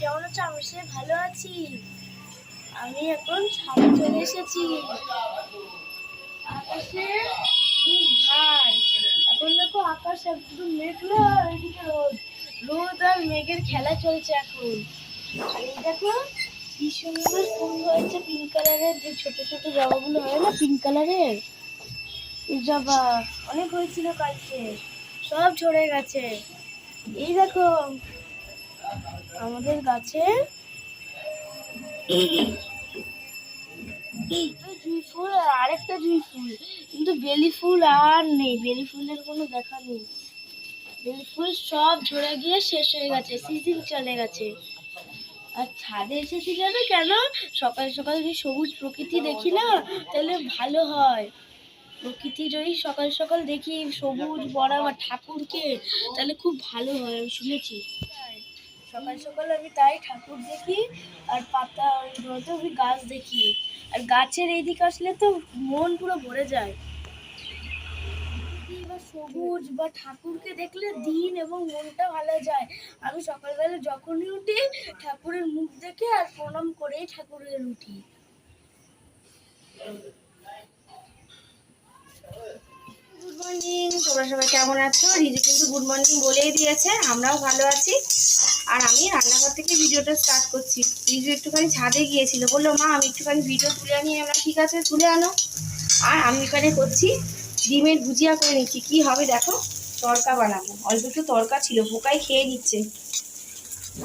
কেমন আছো? আমি সে ভালো আছি। আমি এখন ছাদে চলে এসেছি। আকাশে এখন দেখো আকাশ একদম মেঘলা, এদিকে রোদ। রোদ আর মেঘের খেলা চলছে এখন। আর এই দেখো কি সুন্দর ফুল হয়েছে পিঙ্ক কালারের যে ছোট ছোট জবাগুলো হয় না পিঙ্ক কালারের এই জবা, অনেক হয়েছিল কালকে। সব ঝরে গেছে। এই দেখো আমাদের গাছে জুঁই ফুল আর আরেকটা জুঁই ফুল। কিন্তু বেলি ফুল আর নেই। বেলি ফুলের কোনো দেখা নেই। বেলি ফুল সব ঝরে গিয়ে শেষ হয়ে গেছে। সিজন চলে গেছে। আর ছাদে এসেছি জানো কেন? সকাল সকাল যদি সবুজ প্রকৃতি দেখি না, তাহলে ভালো হয়। প্রকৃতি যদি সকাল সকাল দেখি সবুজ বড়া বা ঠাকুরকে, তাহলে খুব ভালো হয়। আমি শুনেছি। সকাল সকাল আমি তাই ঠাকুর দেখি, আর পাতা ওই আমি গাছ দেখি। আর গাছের এই এইদিকে আসলে তো মন পুরো ভরে যায়। সবুজ বা ঠাকুরকে দেখলে দিন এবং মনটা ভালো যায়। আমি সকালবেলা যখনই উঠি, ঠাকুরের মুখ দেখে আর প্রণাম করেই ঠাকুরের উঠি। গুড মর্নিং তোমরা সবাই কেমন আছো? রিজি কিন্তু গুড মর্নিং বলেই দিয়েছে, আমরাও ভালো আছি। আর আমি রান্নাঘর থেকে ভিডিওটা স্টার্ট করছি। রিজু একটুখানি ছাদে গিয়েছিল। বলল, মা, আমি একটুখানি ভিডিও তুলে আনি। আমরা ঠিক আছে, তুলে আনো। আর আমি এখানে করছি ডিমের ভুজিয়া করে নিচ্ছি। কি হবে দেখো? তরকা বানাবো। অল্প একটু তরকা ছিল, পোকাই খেয়ে নিচ্ছে।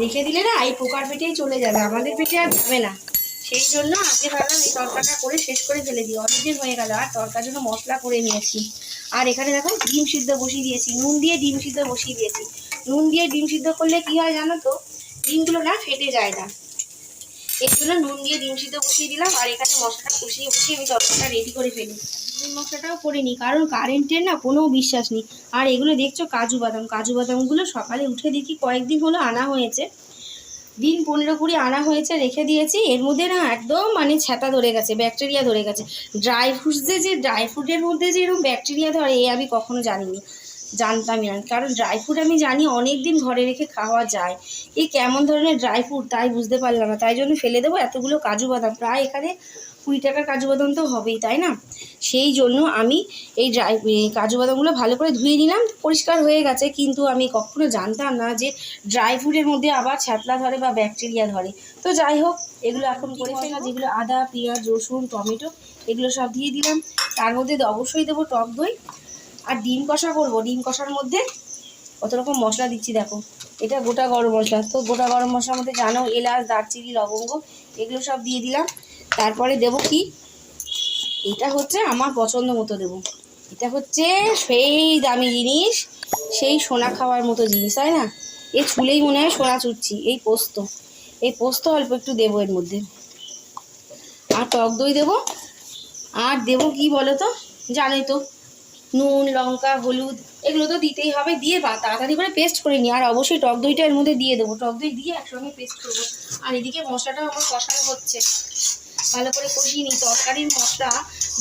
রেখে দিলে না এই পোকার পেটেই চলে যাবে। আমাদের পেটে আর যাবে না। সেই জন্য আজকে ভাবলাম এই তরকাটা করে শেষ করে ফেলে দিই। অনেকদিন হয়ে গেল, আর তরকার জন্য মশলা করে নিয়েছি। আর এখানে দেখো, ডিম সিদ্ধ বসিয়ে দিয়েছি। নুন দিয়ে ডিম সিদ্ধ বসিয়ে দিয়েছি। নুন দিয়ে ডিম সিদ্ধ করলে কি হয় জানো তো? ডিমগুলো না ফেটে যায় না। এর জন্য নুন দিয়ে ডিম সিদ্ধ বসিয়ে দিলাম আর এখানে মশলাটা কষিয়ে বসিয়ে আমি তরকারিটা রেডি করে ফেলি। ডিম মশলাটাও করে নিই, কারণ কারেন্টের না কোনো বিশ্বাস নেই। আর এগুলো দেখছ কাজু বাদাম। কাজু বাদামগুলো সকালে উঠে দেখি কয়েকদিন হলো আনা হয়েছে। দিন পনেরো কুড়ি আনা হয়েছে, রেখে দিয়েছি। এর মধ্যে না একদম মানে ছ্যাতা ধরে গেছে ব্যাকটেরিয়া ধরে গেছে। ড্রাই ফ্রুটসে যে ড্রাই ফ্রুটের মধ্যে যে এরকম ব্যাকটেরিয়া ধরে, এ আমি কখনো জানিনি। জানতামই না। কারণ ড্রাই ফ্রুট আমি জানি অনেক দিন ঘরে রেখে খাওয়া যায়। এ কেমন ধরনের ড্রাই ফ্রুট তাই বুঝতে পারলাম না। তাই জন্য ফেলে দেবো এতগুলো কাজু বাদাম। প্রায় এখানে কুড়ি টাকার কাজু বাদাম তো হবেই তাই না? সেই জন্য আমি এই ড্রাই কাজু বাদামগুলো ভালো করে ধুয়ে নিলাম। পরিষ্কার হয়ে গেছে কিন্তু আমি কখনো জানতাম না যে ড্রাই ফ্রুটের মধ্যে আবার ছ্যাতলা ধরে বা ব্যাকটেরিয়া ধরে। তো যাই হোক এগুলো এখন করে ফেলা যেগুলো আদা পেঁয়াজ রসুন টমেটো এগুলো সব দিয়ে দিলাম। তার মধ্যে অবশ্যই দেবো টক দই। আর ডিম কষা করব। ডিম কষার মধ্যে কত রকম মশলা দিচ্ছি দেখো। এটা গোটা গরম মশলা। তো গোটা গরম মশলার মধ্যে জানো, এলাচ, দারচিনি, লবঙ্গ, এগুলো সব দিয়ে দিলাম। তারপরে দেবো কি? এটা হচ্ছে আমার পছন্দ মতো দেবো। এটা হচ্ছে সেই দামি জিনিস, সেই সোনা খাওয়ার মতো জিনিস, তাই না? এই ছুলেই মনে হয় সোনা চুচ্ছি এই পোস্ত। এই পোস্ত অল্প একটু দেবো এর মধ্যে। আর টক দই দেবো। আর দেবো কি বলো তো জানোই তো। নুন, লঙ্কা, হলুদ, এগুলো তো দিতেই হবে। দিয়ে বা তাড়াতাড়ি করে পেস্ট করে নিই আর অবশ্যই টক দইটা এর মধ্যে দিয়ে দেবো। টক দই দিয়ে একসঙ্গে পেস্ট করব। আর এদিকে মশলাটাও আমার কষানো হচ্ছে। ভালো করে কষিয়ে নিই। তরকারির মশলা,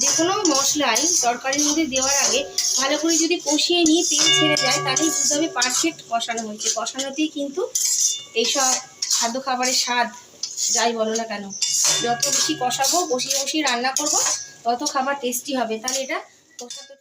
যে কোনো মশলাই তরকারির মধ্যে দেওয়ার আগে ভালো করে যদি কষিয়ে নিই তেল ছেড়ে যায়, তাহলেই বুঝতে হবে পারফেক্ট কষানো হয়েছে। কষানোতেই কিন্তু এইসব খাদ্য খাবারের স্বাদ, যাই বলো না কেন, যত বেশি কষাবো, বসিয়ে বসিয়ে রান্না করব, তত খাবার টেস্টি হবে। তাহলে এটা কষাতে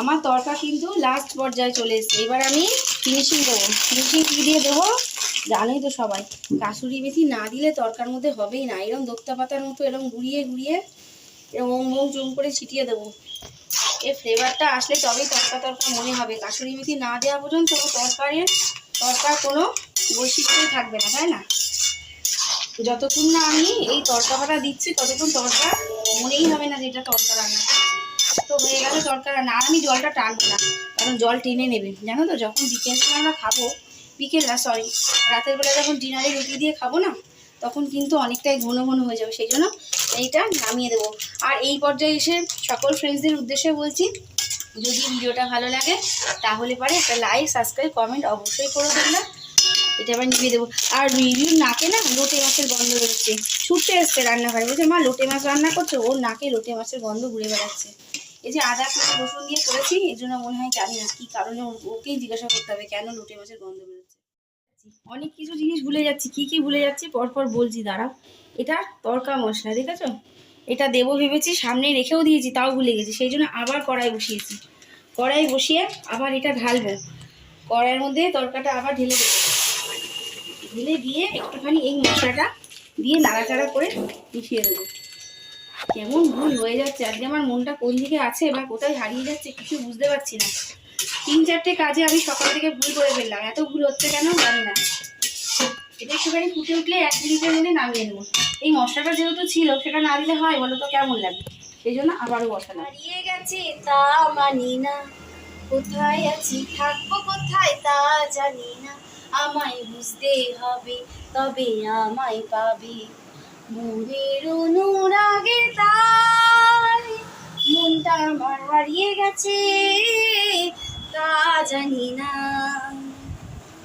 আমার তরকা কিন্তু লাস্ট পর্যায়ে চলে এসেছে। এবার আমি ফিনিশিং দেবো। ফিনিশিং কী দিয়ে দেবো? জানোই তো সবাই, কাসুরি মেথি না দিলে তরকার মধ্যে হবেই না। এরকম দোক্তা পাতার মতো এরকম গুড়িয়ে গুড়িয়ে এরকম মোম চুম করে ছিটিয়ে দেবো। এর ফ্লেভারটা আসলে তবেই তরকা তরকা মনে হবে। কাসুরি মেথি না দেওয়া পর্যন্ত তরকারির তরকার কোনো বৈশিষ্ট্যই থাকবে না, তাই না? যতক্ষণ না আমি এই তরকা ফাটা দিচ্ছি, ততক্ষণ তরকা মনেই হবে না যে এটা তরকা রান্না। তো হয়ে গেল তরকা না। আমি জলটা টানবো না, কারণ জল টেনে নেবে। জানো তো, যখন বিকেল সময় আমরা খাব বিকেল না সরি রাতের বেলা যখন ডিনারে রুটি দিয়ে খাব না, তখন কিন্তু অনেকটাই ঘন ঘন হয়ে যাবে। সেই জন্য এইটা নামিয়ে দেবো। আর এই পর্যায়ে এসে সকল ফ্রেন্ডসদের উদ্দেশ্যে বলছি, যদি ভিডিওটা ভালো লাগে, তাহলে পরে একটা লাইক সাবস্ক্রাইব কমেন্ট অবশ্যই করে দেবে এটা আবার নিভিয়ে দেবো। আর রিভিউ নাকে না লোটে মাছের গন্ধ বেরোচ্ছে। ছুটতে এসছে রান্নাঘরে। বলছে, মা, লোটে মাছ রান্না করছে? ওর নাকে লোটে মাছের গন্ধ ঘুরে বেড়াচ্ছে। এই যে আদা, পেঁয়াজ, রসুন দিয়ে করেছি এই জন্য মনে হয় জানি না কী কারণে ওকেই জিজ্ঞাসা করতে হবে, কেন লোটে মাছের গন্ধ বেরোচ্ছে? অনেক কিছু জিনিস ভুলে যাচ্ছি, কি কি ভুলে যাচ্ছি, পরপর বলছি, দাঁড়াও। এটা তরকা মশলা, দেখেছ? এটা দেবো ভেবেছি সামনে রেখেও দিয়েছি, তাও ভুলে গেছি, সেই জন্য আবার কড়াই বসিয়েছি। কড়াই বসিয়ে আবার এটা ঢালবো। কড়াইয়ের মধ্যে তরকাটা আবার ঢেলে দেবো। ঢেলে দিয়ে একটুখানি এই মশলাটা দিয়ে নাড়াচাড়া করে মিশিয়ে দেবো। কেমন ভুল হয়ে যাচ্ছে? আজকে আমার মনটা কোন দিকে আছে বা কোথায় হারিয়ে যাচ্ছে কিছু বুঝতে পারছি না। তিন চারটে কাজে আমি সকাল থেকে ভুল করে ফেললাম। এত ভুল হচ্ছে কেন জানি না। এটা একটুখানি ফুটে উঠলে এক মিনিটের মধ্যে নামিয়ে নেব। এই মশলাটা যেহেতু ছিল, সেটা না দিলে হয় বলো তো কেমন লাগে? সেই জন্য আবারও বসালাম। হারিয়ে গেছে তা মানি না। কোথায় আছি? থাকব কোথায় তা জানি না। আমায় বুঝতে হবে, তবে আমায় পাবে। মনের অনুরাগে তাই মনটা আমার হারিয়ে গেছে তা জানি না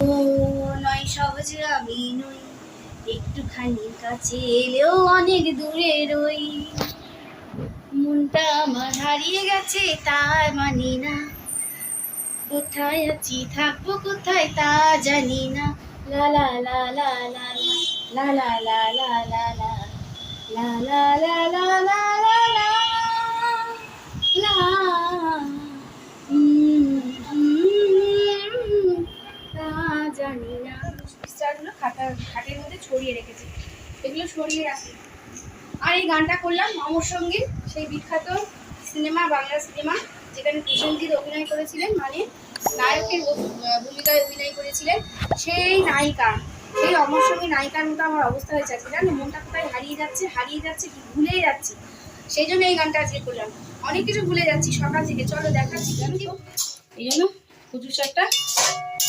ও নয় সহজ আমি নই একটুখানি কাছে এলেও অনেক দূরে রই মনটা আমার হারিয়ে গেছে তার মানি না কোথায় আছি থাকব কোথায় তা জানি না লা লা লা লা লা লা লা লা লা লা লা La la la la la la la la. জানি না পিসটাগুলো খাটের মধ্যে ছড়িয়ে রেখেছি এগুলো সরিয়ে রাখি আর এই গানটা করলাম অমর সংগীত সেই বিখ্যাত সিনেমা বাংলা সিনেমা যেখানে প্রসেনজিৎ অভিনয় করেছিলেন মানে নায়কের ভূমিকায় অভিনয় করেছিলেন সেই নায়িকা সেই অমর সঙ্গে নায়িকার মতো আমার অবস্থা হয়েছে আজকে। জানো, মনটা কোথায় হারিয়ে যাচ্ছে হারিয়ে যাচ্ছে কি ভুলেই যাচ্ছি। সেই জন্য এই গানটা আজকে করলাম। অনেক কিছু ভুলে যাচ্ছি সকাল থেকে। চলো দেখাচ্ছি কেন কি এই জন্য কচুর শাকটা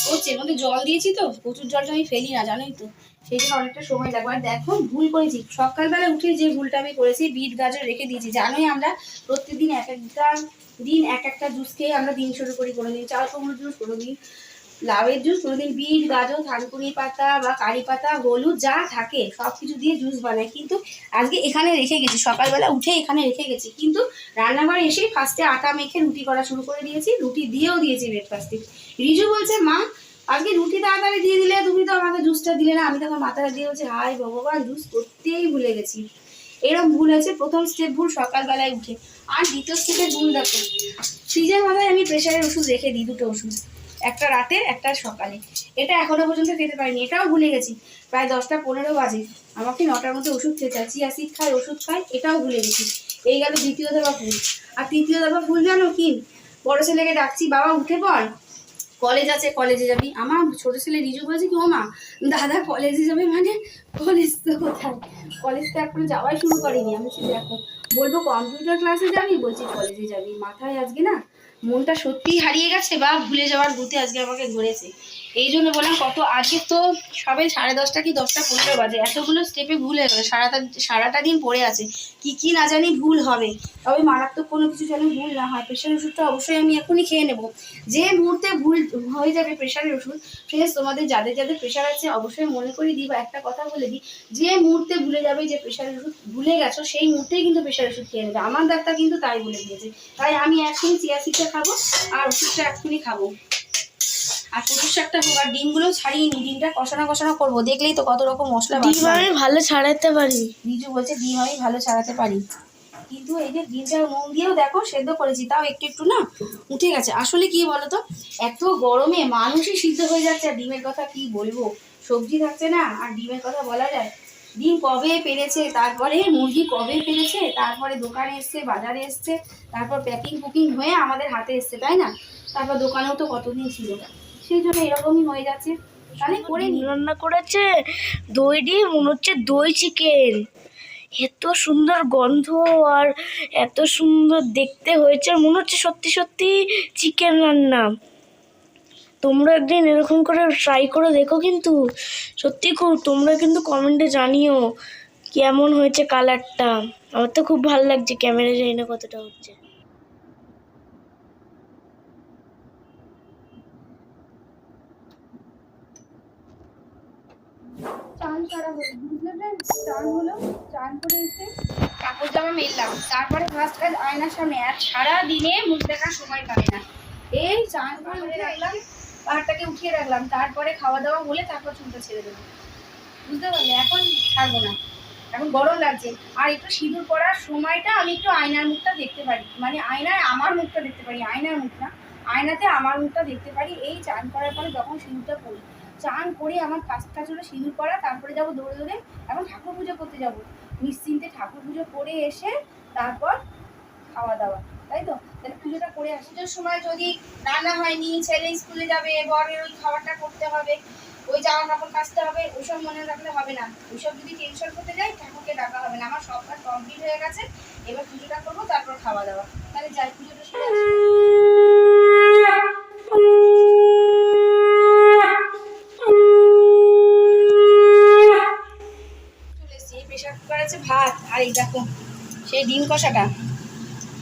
করছে। মধ্যে জল দিয়েছি তো প্রচুর জলটা আমি ফেলি না, জানোই তো। সেই জন্য অনেকটা সময় লাগবে। আর দেখো, ভুল করেছি। সকালবেলা উঠে যে ভুলটা আমি করেছি, বিট গাজর রেখে দিয়েছি। জানোই আমরা প্রত্যেকদিন এক একটা দিন এক একটা জুস খেয়ে আমরা দিন শুরু করি কোনো দিন চাল কুমড়ো জুস কোনো দিন লাউয়ের জুস, কোনোদিন বিট, গাজর, থানকুনি পাতা বা কারি পাতা, হলুদ, যা থাকে, সব কিছু দিয়ে জুস বানাই। কিন্তু আজকে এখানে রেখে গেছি, সকালবেলা উঠে এখানে রেখে গেছি। কিন্তু রান্নাঘরে এসেই ফার্স্টে আটা মেখে রুটি করা শুরু করে দিয়েছি, রুটি দিয়েও দিয়েছি ব্রেকফাস্টে রিজু বলছে, মা, আজকে রুটি তাড়াতাড়ি দিয়ে দিলে তুমি তো আমাকে জুসটা দিলে না? আমি তো তখন মাথাটা দিয়ে বলছি হাই ভগবান, জুস করতেই ভুলে গেছি। এরকম ভুল হয়েছে, প্রথম স্টেপ ভুল, সকালবেলায় উঠে। আর দ্বিতীয় স্টেপের ভুল দেখো, ফ্রিজের মাথায় আমি প্রেশারের ওষুধ রেখে দিই, দুটো ওষুধ। একটা রাতে, একটা সকালে। এটা এখনও পর্যন্ত খেতে পারিনি, এটাও ভুলে গেছি। প্রায় দশটা পনেরো বাজে। আমাকে নটার মধ্যে ওষুধ খেতে হয়। চিয়া সিড খাই ওষুধ খাই এটাও ভুলে গেছি। এই গেল দ্বিতীয় দফা ভুল আর তৃতীয় দফা ভুল জানো কি? বড় ছেলেকে ডাকছি, বাবা, উঠে পড়। কলেজ আছে, কলেজে যাবি। আমার ছোট ছেলে রিজু বলছে কি, ও মা, দাদা, কলেজে যাবে মানে? কলেজ তো কোথায়? কলেজ তো এখনও যাওয়াই শুরু করিনি। আমি বলছি এখন বলব, কম্পিউটার ক্লাসে যাবি? বলছি, কলেজে যাবি। মাথায় আজকে না মনটা সত্যিই হারিয়ে গেছে বা ভুলে যাওয়ার গতি আজকে আমাকে ধরেছে। এই জন্য বললাম, কত আজকে তো সবে সাড়ে দশটা কি দশটা পনেরো বাজে। এতগুলো স্টেপে ভুল হয়ে গেলো। সারাটা সারাটা দিন পড়ে আছে। কি কি না জানি ভুল হবে। তবে মারাত্মক কোনো কিছু যেন ভুল না হয়। প্রেশার ওষুধটা অবশ্যই আমি এখনই খেয়ে নেব। যে মুহূর্তে ভুল হয়ে যাবে প্রেশারের ওষুধ ফ্রেন্ডস তোমাদের যাদের যাদের প্রেশার আছে অবশ্যই মনে করে দিই বা একটা কথা বলে দিই, যে মুহূর্তে ভুলে যাবে যে প্রেশারের ওষুধ ভুলে গেছো, সেই মুহূর্তেই কিন্তু প্রেশার ওষুধ খেয়ে নেবে। আমার ডাক্তার কিন্তু তাই বলে দিয়েছে। তাই আমি এখনই চিয়া খাব আর ওষুধটা এখনই খাব। আর কচুর শাকটা হোক আর ডিমগুলো ছাড়িয়ে নি ডিমটা কষানো কষানো করব। দেখলেই তো কত রকম মশলা ডিম আমি ভালো ছাড়াতে পারি। রিজু বলছে ডিম আমি ভালো ছাড়াতে পারি। কিন্তু এই যে ডিমটা নুন দিয়েও দেখো সেদ্ধ করেছি তাও একটু একটু না উঠে গেছে। আসলে কি বলতো এত গরমে মানুষই সিদ্ধ হয়ে যাচ্ছে আর ডিমের কথা কি বলব? সবজি থাকছে না আর ডিমের কথা বলা যায়। ডিম কবে পেরেছে তারপরে মুরগি কবে পেরেছে তারপরে দোকানে এসছে বাজারে এসছে তারপর প্যাকিং কুকিং হয়ে আমাদের হাতে এসছে তাই না? তারপর দোকানেও তো কতদিন ছিল? সেই জন্য এরকমই হয়ে যাচ্ছে। তাহলে করে রান্না করেছে দই দিয়ে মনে হচ্ছে দই চিকেন এত সুন্দর গন্ধ আর এত সুন্দর দেখতে হয়েছে আর মনে হচ্ছে সত্যি সত্যি চিকেন রান্না। তোমরা একদিন এরকম করে ট্রাই করে দেখো কিন্তু সত্যি খুব তোমরা কিন্তু কমেন্টে জানিও কেমন হয়েছে কালারটা আমার তো খুব ভালো লাগছে ক্যামেরা জানি না কতটা হচ্ছে। তারপরে ফার্স্ট কাজ আয়নার সামনে, আর সারা দিনে মুখ দেখার সময় পাবে না। এই চান করে রাখলাম পাহাড়টাকে উঠিয়ে রাখলাম, তারপরে খাওয়া দাওয়া বলে তারপর চুলটা ছেড়ে দেবো। বুঝতে পারলে? এখন ছাড়বো না। এখন গরম লাগছে। আর একটু সিঁদুর পরার সময়টা আমি একটু আয়নার মুখটা দেখতে পারি। মানে আয়নায় আমার মুখটা দেখতে পারি, আয়নার মুখ না। আয়নাতে আমার মুখটা দেখতে পারি। এই চান করার পরে যখন সিঁদুরটা পরি চান করে আমার কাজ কাজ হলো সিঁদুর পরা, তারপরে যাব দৌড়ে দৌড়ে এখন ঠাকুর পুজো করতে যাব। নিশ্চিন্তে ঠাকুর পুজো করে এসে তারপর খাওয়া দাওয়া, তাই তো? তাহলে পুজোটা করে আসি। পুজোর সময় যদি রান্না হয়নি, ছেলে স্কুলে যাবে, বরের ওই খাবারটা করতে হবে, ওই জামা কাপড় কাচতে হবে, ওইসব মনে রাখলে হবে না। ওইসব যদি টেনশন করতে যাই, ঠাকুরকে ডাকা হবে না। আমার সব কাজ কমপ্লিট হয়ে গেছে, এবার পুজোটা করব, তারপর খাওয়া দাওয়া। তাহলে যাই, পুজোটা সেরে চলে এসেছি প্রেশার কুকার আছে ভাত আর এই দেখো সেই ডিম কষাটা।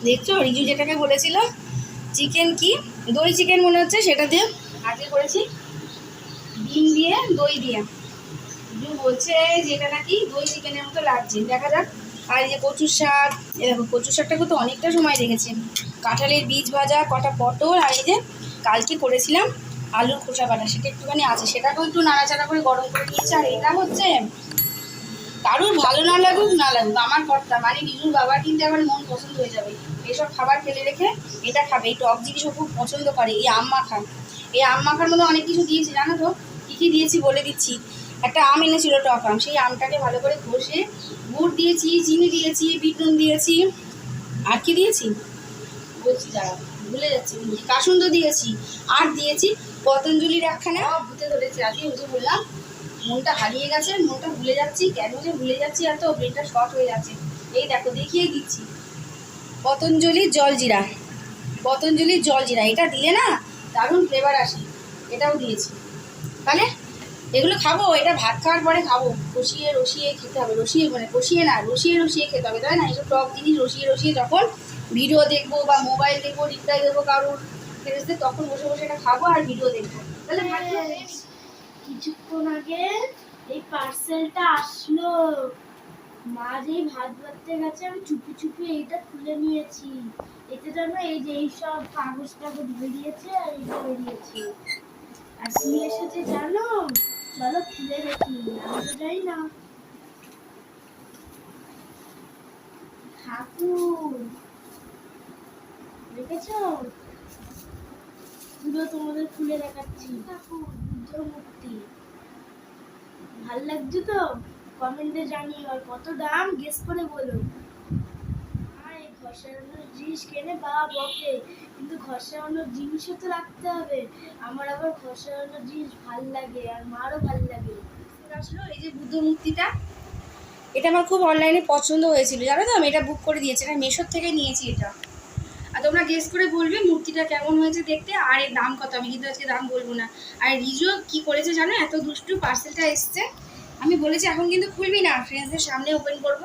দেখছ, রিজু যেটাকে বলেছিল চিকেন কি? দই চিকেন মনে হচ্ছে, সেটা দিয়ে আজকে করেছি। ডিম দিয়ে, দই দিয়ে। রিজু বলছে যে এটা নাকি দই চিকেনের মতো লাগছে। দেখা যাক, আর এই যে কচুর শাক, এ দেখো, কচুর শাকটাকে তো অনেকটা সময় লেগেছে কাঁঠালের বীজ ভাজা, কটা পটল, আর এই যে কালকে করেছিলাম আলুর খোসা বাটা, সেটা একটুখানি আছে। সেটাকেও একটু নাড়াচাড়া করে গরম করে নিয়েছে। আর এটা হচ্ছে কারোর ভালো না লাগুক না লাগুক। আমার কর্তা মানে রিজুর বাবার কিন্তু আমার মন পছন্দ হয়ে যাবে। এসব খাবার ফেলে রেখে এটা খাবে। এই টক জিনিসও খুব পছন্দ করে, এই আম মাখা এই আম মাখার মধ্যে অনেক কিছু দিয়েছি, জানো তো? কী কী দিয়েছি বলে দিচ্ছি। একটা আম এনেছিল টক আম। সেই আমটাকে ভালো করে ঘষে গুড় দিয়েছি, চিনি দিয়েছি বিট নুন দিয়েছি। আর কি দিয়েছি? বলছি, দাঁড়া, ভুলে যাচ্ছি কাসুন্দ দিয়েছি। আর দিয়েছি পতঞ্জলির একখানে। ভূতে ধরেছে আজকে বুঝে বললাম। মনটা হারিয়ে গেছে, মনটা ভুলে যাচ্ছি। কেন যে ভুলে যাচ্ছি এত ব্রেনটা শর্ট হয়ে যাচ্ছে। এই দেখো, দেখিয়ে দিচ্ছি। পতঞ্জলির জলজিরা পতঞ্জলির জলজিরা এটা দিলে না দারুণ ফ্লেভার আসে। এটাও দিয়েছি। তাহলে এগুলো খাব, এটা ভাত খাওয়ার পরে খাব। কষিয়ে, রসিয়ে খেতে হবে। রসিয়ে মানে কষিয়ে না, রসিয়ে রসিয়ে খেতে হবে। তাই না? এইসব টক জিনিস রসিয়ে রসিয়ে যখন ভিডিও দেখব বা মোবাইল দেখব রিপ্লাই দেবো কারোর তখন বসে বসে এটা খাব আর ভিডিও দেখব। তাহলে গেছে। কিছুক্ষণ আগে এই পার্সেলটা আসলো। মা যেই ভাত বাড়তে গেছে, আমি চুপি চুপি এইটা খুলে নিয়েছি। এতে যেন এই যে এইসব কাগজ টাগজ বেরিয়েছে আর এইটা বেরিয়েছে। আর কি এসেছে জানো? চলো খুলে দেখি আমি তো জানি না। ঠাকুর, দেখেছ? পুরো তোমাদের খুলে দেখাচ্ছি। ঠাকুর মূর্তি ভালো লাগছে তো? কমেন্টে জানিও আর কত দাম? গেস করে বলো। আর ঘর সারানোর জিনিস কেনে বাবা বকে। কিন্তু ঘর সারানোর জিনিসও তো রাখতে হবে। আমার আবার ঘর সারানোর জিনিস ভালো লাগে আর মারও ভালো লাগে। আসলো এই যে বুদ্ধ মূর্তিটা। এটা আমার খুব অনলাইনে পছন্দ হয়েছিল। জানো তো আমি এটা বুক করে দিয়েছি। এটা মেশোর থেকে নিয়েছি এটা। আর তোমরা গেস করে বলবে মূর্তিটা কেমন হয়েছে দেখতে, আর এর দাম কত? আমি কিন্তু আজকে দাম বলব না। আর রিজু কি করেছে জানো? এত দুষ্টু পার্সেলটা এসছে। আমি বলেছি, এখন কিন্তু খুলবি না ফ্রেন্ডসদের সামনে ওপেন করব।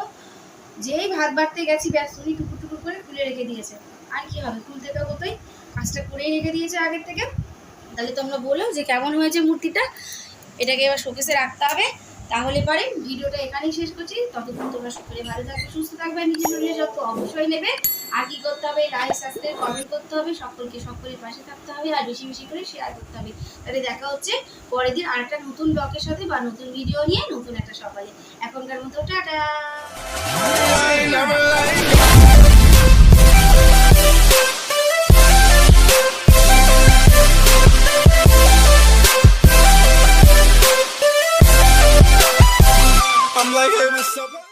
যেই ভাত বাড়তে গেছি, ব্যাস, উনি টুকুর টুকুর করে খুলে রেখে দিয়েছে। আর কি হবে? খুলতে তো হতোই। কাজটা করেই রেখে দিয়েছে আগের থেকে। তাহলে তোমরা বলো যে কেমন হয়েছে মূর্তিটা? এটাকে এবার শোকেসে রাখতে হবে। তাহলে পারে ভিডিওটা এখানেই শেষ করছি। ততক্ষণ তোমরা সকলে ভালো থাকবে, সুস্থ থাকবে নিজের শরীরে যত অবশ্যই নেবে। আর কি করতে হবে? লাইক সাবস্ক্রাইব কমেন্ট করতে হবে। সকলকে সকলের পাশে থাকতে হবে আর বেশি বেশি করে শেয়ার করতে হবে। তাহলে দেখা হচ্ছে পরের দিন আরেকটা নতুন ব্লগের সাথে বা নতুন ভিডিও নিয়ে নতুন একটা সকালে। এখনকার মতো টাটা! What's?